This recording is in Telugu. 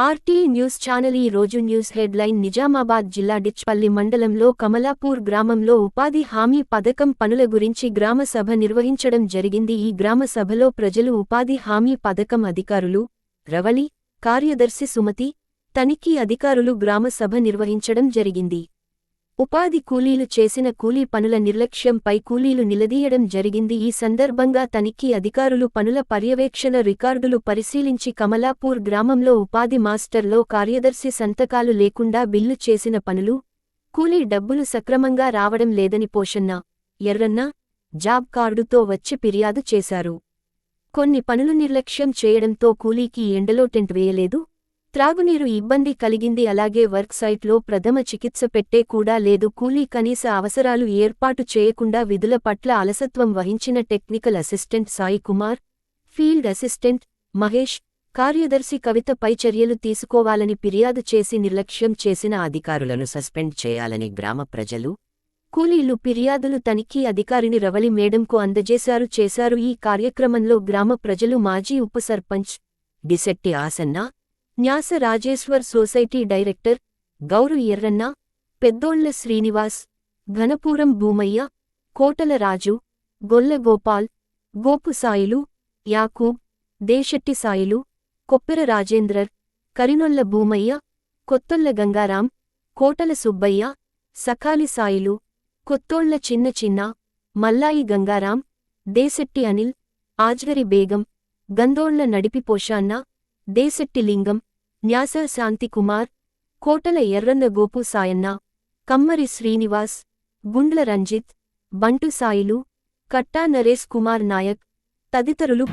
ఆర్టీ న్యూస్ ఛానల్ ఈ రోజు న్యూస్ హెడ్లైన్ నిజామాబాద్ జిల్లా డిచ్పల్లి మండలంలో కమలాపూర్ గ్రామంలో ఉపాధి హామీ పథకం పనుల గురించి గ్రామ సభ నిర్వహించడం జరిగింది. ఈ గ్రామ సభలో ప్రజలు ఉపాధి హామీ పథకం అధికారులు రవళి కార్యదర్శి సుమతి తనిఖీ అధికారులు గ్రామ సభ నిర్వహించడం జరిగింది. ఉపాధి కూలీలు చేసిన కూలీ పనుల నిర్లక్ష్యంపై కూలీలు నిలదీయడం జరిగింది. ఈ సందర్భంగా తనిఖీ అధికారులు పనుల పర్యవేక్షణ రికార్డులు పరిశీలించి కమలాపూర్ గ్రామంలో ఉపాధి మాస్టర్లో కార్యదర్శి సంతకాలు లేకుండా బిల్లు చేసిన పనులు కూలీ డబ్బులు సక్రమంగా రావడం లేదని పోషన్న ఎర్రన్న జాబ్ కార్డుతో వచ్చి ఫిర్యాదు చేశారు. కొన్ని పనులు నిర్లక్ష్యం చేయడంతో కూలీకి ఎండలో టెంట్ వేయలేదు. త్రాగునీరు ఇబ్బంది కలిగింది. అలాగే వర్క్ సైట్లో ప్రథమ చికిత్స పెట్టే కూడా లేదు. కూలీ కనీస అవసరాలు ఏర్పాటు చేయకుండా విధుల పట్ల అలసత్వం వహించిన technical assistant Sai Kumar field assistant Mahesh కార్యదర్శి కవిత పై చర్యలు తీసుకోవాలని ఫిర్యాదు చేసి నిర్లక్ష్యం చేసిన అధికారులను సస్పెండ్ చేయాలని గ్రామ ప్రజలు కూలీలు ఫిర్యాదులు తనిఖీ అధికారిని రవలి మేడంకు అందజేశారు. చేశారు. ఈ కార్యక్రమంలో గ్రామ ప్రజలు మాజీ ఉప సర్పంచ్ డిసెట్టి ఆసన్నా న్యాస రాజేశ్వర్ సొసైటీ డైరెక్టర్ గౌరు ఎర్రన్న పెద్దోళ్ళ శ్రీనివాస్ ఘనపూరం భూమయ్య కోటల రాజు గొల్ల గోపాల్ గోపు సాయిలు యాకూబ్ దేశెట్టి సాయిలు కొప్పెర రాజేంద్రర్ కరినొల్ల భూమయ్య కొత్తొల్ల గంగారాం కోటల సుబ్బయ్య సఖాలి సాయిలు కొత్తోళ్ళ చిన్న చిన్న మల్లాయి గంగారాం దేశెట్టి అనిల్ ఆజ్వరి బేగం గందోళ్ళ నడిపి పోషాన్న దేశెట్టి లింగం న్యాస శాంతికుమార్ కోటల ఎర్రన్న గోపు సాయన్న కమ్మరి శ్రీనివాస్ గుండ్ల రంజిత్ బంటు సాయిలు కట్టా నరేష్ కుమార్ నాయక్ తదితరులు